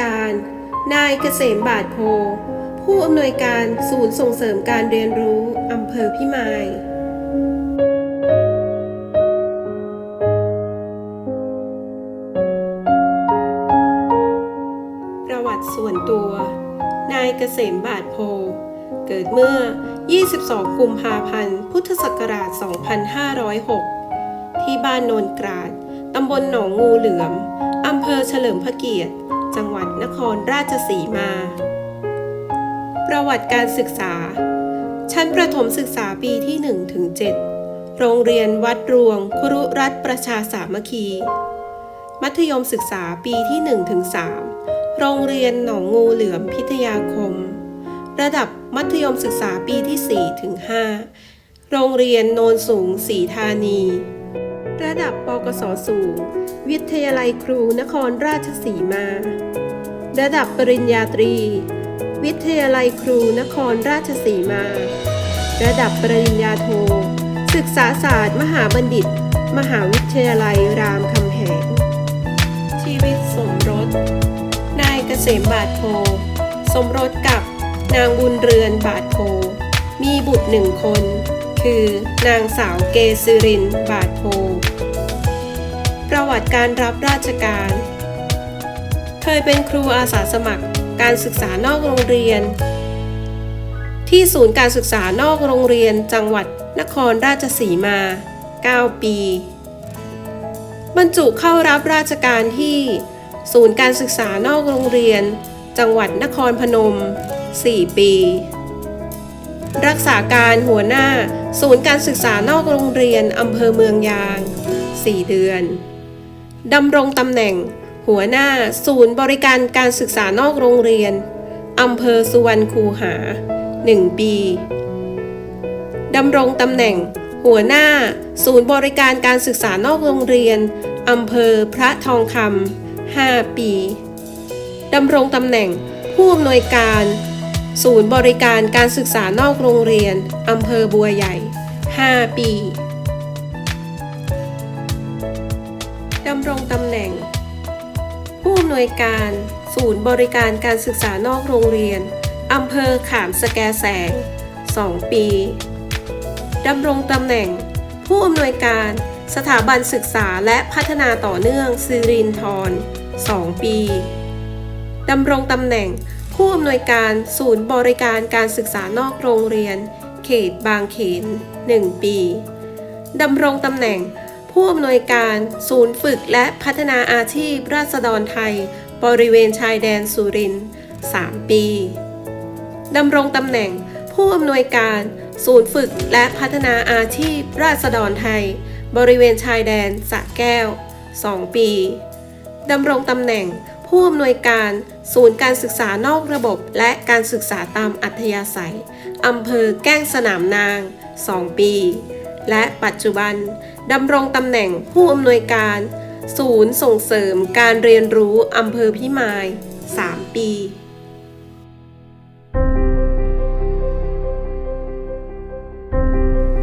การ นายเกษมบาทโพ ผู้อำนวยการศูนย์ส่งเสริมการเรียนรู้อำเภอพิมายประวัติส่วนตัว นายเกษมบาทโพ เกิดเมื่อ 22 กุมภาพันธ์ พุทธศักราช 2506 ที่บ้านโนนกราด ตำบลหนองงูเหลือม อำเภอเฉลิมพระเกียรติ จังหวัดนครราชสีมา ประวัติการศึกษา ชั้นประถมศึกษาปีที่1ถึง7โรงเรียนวัดรวง ครุรัฐประชาสามัคคี มัธยมศึกษาปีที่1ถึง3โรงเรียนหนองงูเหลือมพิทยาคม ระดับมัธยมศึกษาปีที่4ถึง5โรงเรียนโนนสูงสีธานี ระดับปกศสูง วิทยาลัยครูนครราชสีมา ระดับปริญญาตรี วิทยาลัยครูนครราชสีมา ระดับปริญญาโท ศึกษาศาสตร์ มหาบัณฑิต มหาวิทยาลัยรามคำแหง ชีวิตสมรส นายเกษมบาทโพสมรสกับนางบุญเรือนบาทโพมีบุตรหนึ่งคน คือนางสาวเกซิรินบาทโพ ประวัติการรับราชการ เคยเป็นครูอาสาสมัคร การศึกษานอกโรงเรียน ที่ศูนย์การศึกษานอกโรงเรียนจังหวัดนครราชสีมา 9 ปี บรรจุเข้ารับราชการที่ศูนย์การศึกษานอกโรงเรียน จังหวัดนครพนม 4 ปี รักษาการหัวหน้า ศูนย์การศึกษานอกโรงเรียนอำเภอเมืองยาง 4 เดือน ดำรงตำแหน่ง หัวหน้าศูนย์บริการการศึกษานอกโรงเรียนอำเภอสุวรรณคูหา 1 ปี ดำรงตำแหน่ง หัวหน้า ศูนย์บริการการศึกษานอกโรงเรียนอำเภอพระทองคำ 5 ปี ดำรงตำแหน่ง ผู้อำนวยการ ศูนย์บริการการศึกษานอกโรงเรียนอำเภอบัวใหญ่ 5 ปีำรงตำแหน่ง ผู้อำนวยการ ศูนย์บริการการศึกษานอกโรงเรียนอำเภอขามสแกแสง 2 ปีดำรงตำแหน่ง ผู้อำนวยการสถาบันศึกษาและพัฒนาต่อเนื่องสิรินทร 2 ปีดำรงตำแหน่ง ผู้อำนวยการศูนย์บริการการศึกษานอกโรงเรียน เขตบางเขน 1 ปีดำรงตำแหน่ง ผู้อำนวยการศูนย์ฝึกและพัฒนาอาชีพราษฎรไทย บริเวณชายแดนสุรินทร์3 ปีดำรงตำแหน่งผู้อำนวยการศูนย์ฝึกและพัฒนาอาชีพราษฎรไทย บริเวณชายแดนสะแก้ว 2 ปีดำรงตำแหน่งผู้อำนวยการศูนย์การศึกษานอกระบบและการศึกษาตามอัธยาศัยอำเภอแก้งสนามนาง 2 ปี และปัจจุบันดำรงตำแหน่งผู้อำนวยการ ศูนย์ส่งเสริมการเรียนรู้อำเภอพิมาย 3 ปี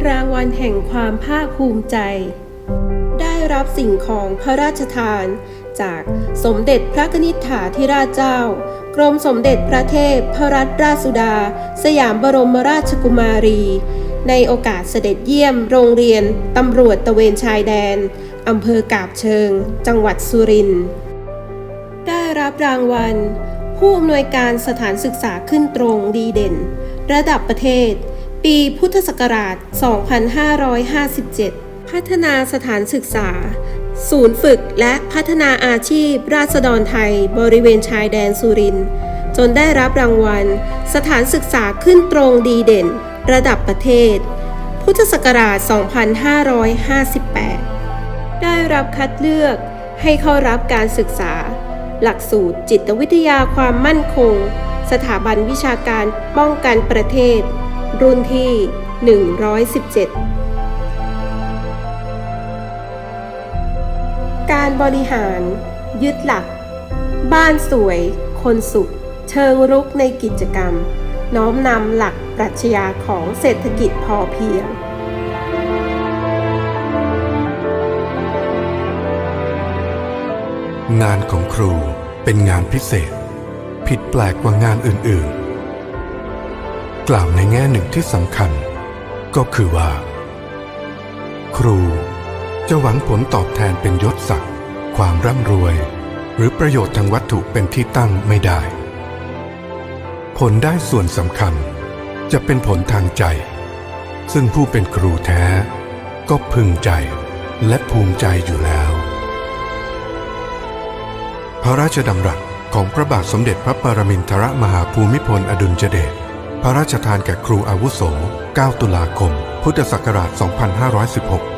รางวัลแห่งความภาคภูมิใจ ได้รับสิ่งของพระราชทาน จากสมเด็จพระนิษฐาธิราชเจ้า กรมสมเด็จพระเทพพระรัตนราชสุดา สยามบรมราชกุมารี ในโอกาสเสด็จเยี่ยมโรงเรียนตำรวจตะเวนชายแดนอำเภอกาบเชิง จังหวัดสุรินทร์ได้รับรางวัล ผู้อำนวยการสถานศึกษาขึ้นตรงดีเด่น ระดับประเทศ ปีพุทธศักราช 2557 พัฒนาสถานศึกษา ศูนย์ฝึกและพัฒนาอาชีพราษฎรไทย บริเวณชายแดนสุรินทร์จนได้รับรางวัล สถานศึกษาขึ้นตรงดีเด่น ระดับประเทศ พุทธศักราช 2558 ได้รับคัดเลือกให้เข้ารับการศึกษา หลักสูตรจิตวิทยาความมั่นคง สถาบันวิชาการป้องกันประเทศ รุ่นที่ 117 การบริหาร ยึดหลัก บ้านสวย คนสุข เชิงรุกในกิจกรรม น้อมนำหลักปรัชญาของเศรษฐกิจพอเพียง งานของครูเป็นงานพิเศษ ผิดแปลกกว่างานอื่นๆ กล่าวในแง่หนึ่งที่สำคัญ ก็คือว่า ครูจะหวังผลตอบแทนเป็นยศศักดิ์ความร่ำรวย หรือประโยชน์ทางวัตถุเป็นที่ตั้งไม่ได้ ผลได้ส่วนสำคัญ จะเป็นผลทางใจ ซึ่งผู้เป็นครูแท้ ก็พึงใจและภูมิใจอยู่แล้ว พระราชดำรัสของพระบาทสมเด็จพระปรมินทรมหาภูมิพลอดุลยเดชพระราชทานแก่ครูอาวุโส 9 ตุลาคม พุทธศักราช 2516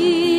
ห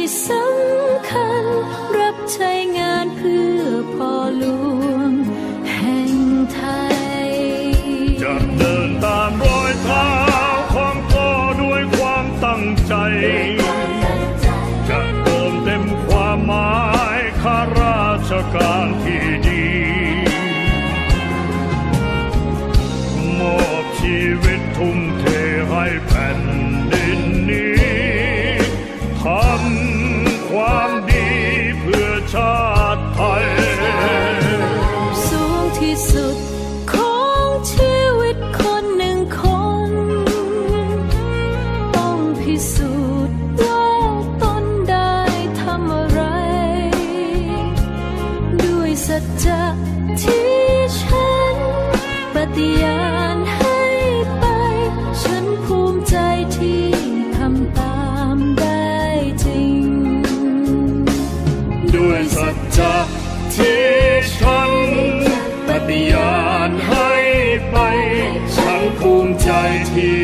ฉันภูมิใจที่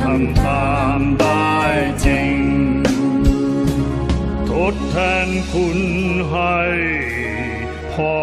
ทำตามได้จริง ทดแทนคุณให้พ่อ